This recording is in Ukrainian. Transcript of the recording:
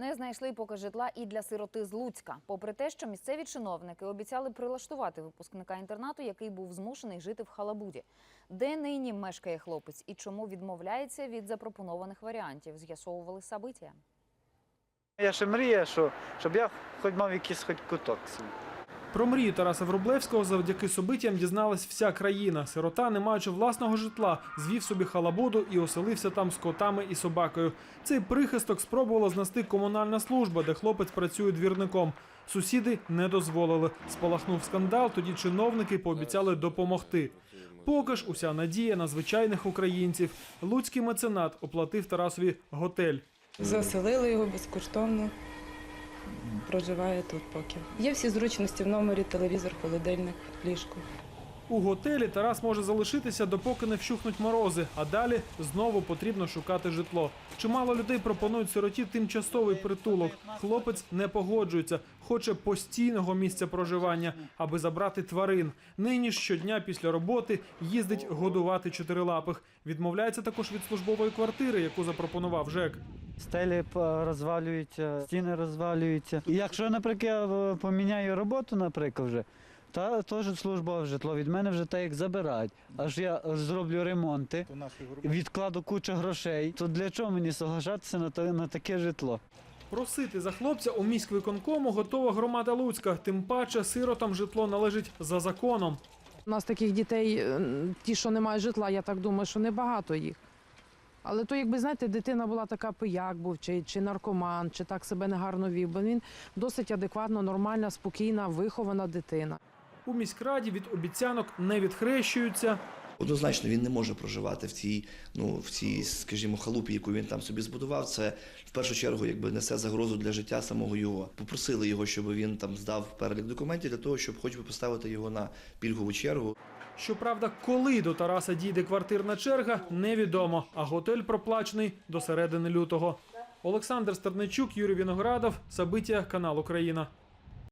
Не знайшли поки житла і для сироти з Луцька. Попри те, що місцеві чиновники обіцяли прилаштувати випускника інтернату, який був змушений жити в Халабуді. Де нині мешкає хлопець і чому відмовляється від запропонованих варіантів, з'ясовували Сабиття. Я ще мрію, що, щоб я хоч мав якийсь хоч куток свій. Про мрію Тараса Врублевського завдяки собиттям дізналась вся країна. Сирота, не маючи власного житла, звів собі халабуду і оселився там з котами і собакою. Цей прихисток спробувала знести комунальна служба, де хлопець працює двірником. Сусіди не дозволили. Спалахнув скандал. Тоді чиновники пообіцяли допомогти. Поки ж уся надія на звичайних українців. Луцький меценат оплатив Тарасові готель. Заселили його безкоштовно. Проживає тут поки. Є всі зручності в номері, телевізор, холодильник, ліжко. У готелі Тарас може залишитися, допоки не вщухнуть морози, а далі знову потрібно шукати житло. Чимало людей пропонують сироті тимчасовий притулок. Хлопець не погоджується, хоче постійного місця проживання, аби забрати тварин. Нині щодня після роботи їздить годувати чотирилапих. Відмовляється також від службової квартири, яку запропонував ЖЕК. Стелі розвалюються, стіни розвалюються. І якщо, наприклад, я е, поміняю роботу, наприклад, вже, та теж служба житло від мене вже так як забирають. Аж я зроблю ремонти, відкладу кучу грошей. То для чого мені соглашатися на, та- на таке житло? Просити за хлопця у міськвиконкому готова громада Луцька. Тим паче сиротам житло належить за законом. У нас таких дітей, е, ті, що не мають житла, я так думаю, що небагато їх. Але то, якби знаєте, дитина була така пияк був, чи, чи наркоман, чи так себе негарно вів, бо він досить адекватно, нормальна, спокійна, вихована дитина. У міськраді від обіцянок не відхрещуються. Однозначно він не може проживати в цій, ну в цій, скажімо, халупі, яку він там собі збудував. Це в першу чергу якби несе загрозу для життя самого його. Попросили його, щоб він там здав перелік документів для того, щоб хоч би поставити його на пільгову чергу. Щоправда, коли до Тараса дійде квартирна черга, невідомо. А готель проплачений до середини лютого. Олександр Стерничук, Юрій Віноградов, Сабиття, канал Україна.